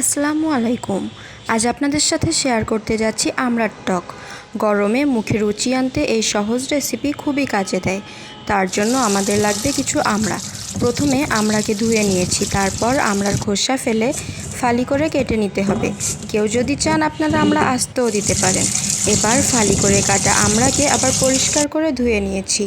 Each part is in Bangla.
আসসালামু আলাইকুম। আজ আপনাদের সাথে শেয়ার করতে যাচ্ছি আমড়ার টক। গরমে মুখে রুচি আনতে এই সহজ রেসিপি খুবই কাজে দেয়। তার জন্য আমাদের লাগবে কিছু আমড়া প্রথমে আমড়াকে ধুয়ে নিয়েছি, তারপর আমড়ার খোসা ফেলে ফালি করে কেটে নিতে হবে। কেউ যদি চান আপনারা আমড়া আস্তেও দিতে পারেন। এবার ফালি করে কাটা আমড়াকে আবার পরিষ্কার করে ধুয়ে নিয়েছি।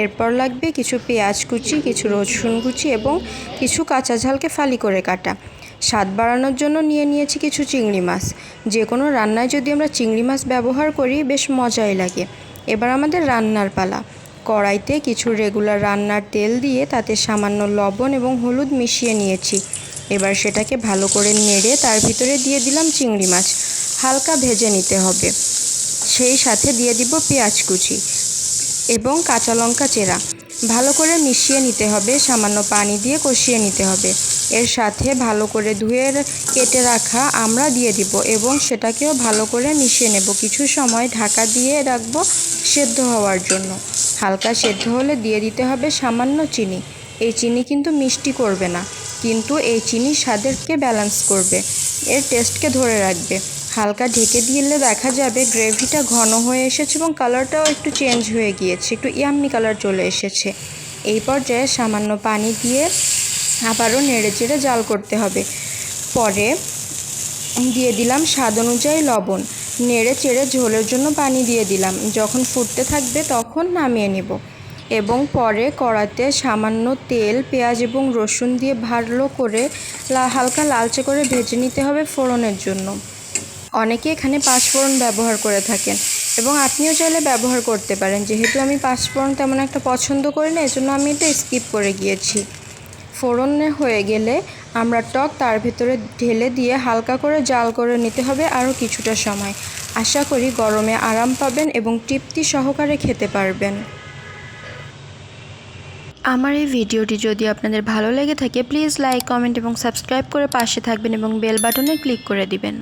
এরপর লাগবে কিছু পেঁয়াজ কুচি, কিছু রসুন কুচি এবং কিছু কাঁচা ঝালকে ফালি করে কাটা। স্বাদ বাড়ানোর জন্য নিয়ে নিয়েছি কিছু চিংড়ি মাছ। যে কোনো রান্নায় যদি আমরা চিংড়ি মাছ ব্যবহার করি, বেশ মজাই লাগে। এবার আমাদের রান্নার পালা। কড়াইতে কিছু রেগুলার রান্নার তেল দিয়ে তাতে সামান্য লবণ এবং হলুদ মিশিয়ে নিয়েছি। এবার সেটাকে ভালো করে নেড়ে তার ভিতরে দিয়ে দিলাম চিংড়ি মাছ। হালকা ভেজে নিতে হবে। সেই সাথে দিয়ে দিব পেঁয়াজ কুচি এবং কাঁচা লঙ্কা চেরা। ভালো করে মিশিয়ে নিতে হবে, সামান্য পানি দিয়ে কষিয়ে নিতে হবে। এর সাথে ভালো করে ধুয়ে কেটে রাখা আমরা দিয়ে দিব এবং সেটাকেও ভালো করে মিশিয়ে নেব। কিছু সময় ঢাকা দিয়ে রাখব সেদ্ধ হওয়ার জন্য। হালকা সেদ্ধ হলে দিয়ে দিতে হবে সামান্য চিনি। এই চিনি কিন্তু মিষ্টি করবে না, কিন্তু এই চিনি স্বাদেরকে ব্যালেন্স করবে। এর টেস্টকে ধরে রাখবে। হালকা ঢেকে দিলে দেখা যাবে গ্রেভিটা ঘন হয়ে এসেছে এবং কালারটাও একটু চেঞ্জ হয়ে গিয়েছে, একটু ইয়াম্মি কালার চলে এসেছে। এই পর্যায়ে সামান্য পানি দিয়ে আবারও নেড়ে চেড়ে জাল করতে হবে। পরে দিয়ে দিলাম স্বাদ অনুযায়ী লবণ। নেড়ে চেড়ে ঝোলের জন্য পানি দিয়ে দিলাম। যখন ফুটতে থাকবে তখন নামিয়ে নেব। এবং পরে কড়াতে সামান্য তেল, পেঁয়াজ এবং রসুন দিয়ে ভালো করে হালকা লালচে করে ভেজে নিতে হবে ফোড়নের জন্য। অনেকে এখানে পাঁচফোড়ন ব্যবহার করে থাকেন এবং আপনিও চাইলে ব্যবহার করতে পারেন। যেহেতু আমি পাঁচফোড়ন তেমন একটা পছন্দ করি না, এজন্য আমি এটা স্কিপ করে গিয়েছি। ফোড়নে হয়ে গেলে আমরা টক তার ভিতরে ঢেলে দিয়ে হালকা করে জাল করে নিতে হবে আরও কিছুটা সময়। আশা করি গরমে আরাম পাবেন এবং তৃপ্তি সহকারে খেতে পারবেন। আমার এই ভিডিওটি যদি আপনাদের ভালো লেগে থাকে, প্লিজ লাইক, কমেন্ট এবং সাবস্ক্রাইব করে পাশে থাকবেন এবং বেল বাটনে ক্লিক করে দিবেন।